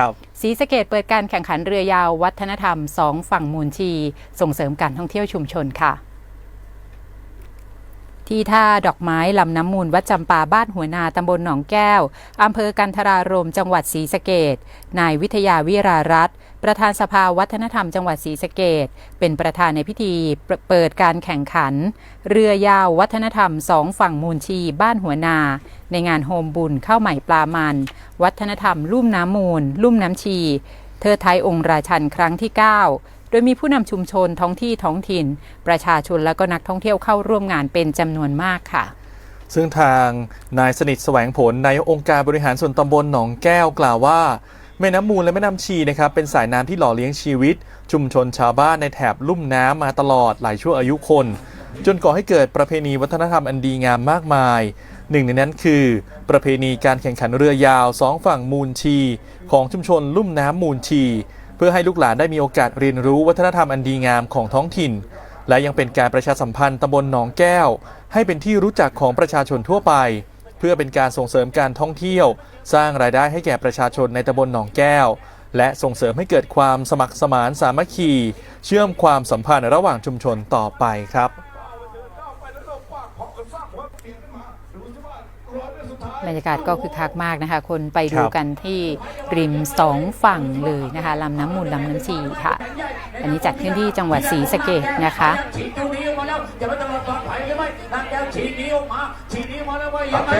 ครับศรีสะเกดเปิดการแข่งขันเรือยาววัฒนธรรมสองฝั่งมูลชี ส่งเสริมการท่องเที่ยวชุมชนค่ะ ที่ท่าดอกไม้ลำน้ำมูลวัดจำปาบ้านหัวนาตำบลหนองแก้วอำเภอกันทรารมจังหวัดศรีสะเกดนายวิทยาวิรารัตประธานสภาวัฒนธรรมจังหวัดศรีสะเกดเป็นประธานในพิธีเปิดการแข่งขัน เรือยาววัฒนธรรมสองฝั่งมูลชี บ้านหัวนา ในงานโฮมบุญข้าวใหม่ปลามัน วัฒนธรรมลุ่มน้ำมูล ลุ่มน้ำชี เทิดไทยองค์ราชันครั้งที่ 9 โดยมีผู้นำชุมชนท้องที่ท้องถิ่น ประชาชนและก็นักท่องเที่ยวเข้าร่วมงานเป็นจำนวนมากค่ะซึ่งทางนายสนิทแสวงผลนายองค์การบริหารส่วนตำบลหนองแก้วกล่าวว่า แม่น้ำมูลและแม่น้ำชีนะครับเป็นสายน้ำที่หล่อเลี้ยงชีวิต ชุมชนชาวบ้านในแถบลุ่มน้ำมาตลอดหลายชั่วอายุคน จนก่อให้เกิดประเพณีวัฒนธรรมอันดีงามมากมาย หนึ่งในนั้นคือ ประเพณีการแข่งขันเรือยาวสองฝั่งมูลชี ของชุมชนลุ่มน้ำมูลชี เพื่อให้ลูกหลานได้มีโอกาสเรียนรู้วัฒนธรรมอันดีงามของท้องถิ่น และยังเป็นการประชาสัมพันธ์ตำบลหนองแก้ว ให้เป็นที่รู้จักของประชาชนทั่วไป เพื่อเป็นการส่งเสริมการท่องเที่ยว สร้างรายได้ให้แก่ประชาชนในตำบลหนองแก้ว และส่งเสริมให้เกิดความสมัครสมานสามัคคี เชื่อมความสัมพันธ์ระหว่างชุมชนต่อไปครับ บรรยากาศก็คือคักมากนะคะ คนไปดูครับกันที่ริมสองฝั่งเลยนะคะลำน้ำมูลลำน้ำชีค่ะ อันนี้จัดขึ้นที่จังหวัดศรีสะเกดนะคะฉีดตรงนี้ออกมาแล้วจะไม่ต้องรอตอนไหลหรือไม่นางแก้วฉีดหนี้ออกมาฉีดหนี้ออกมาแล้วว่ายังไง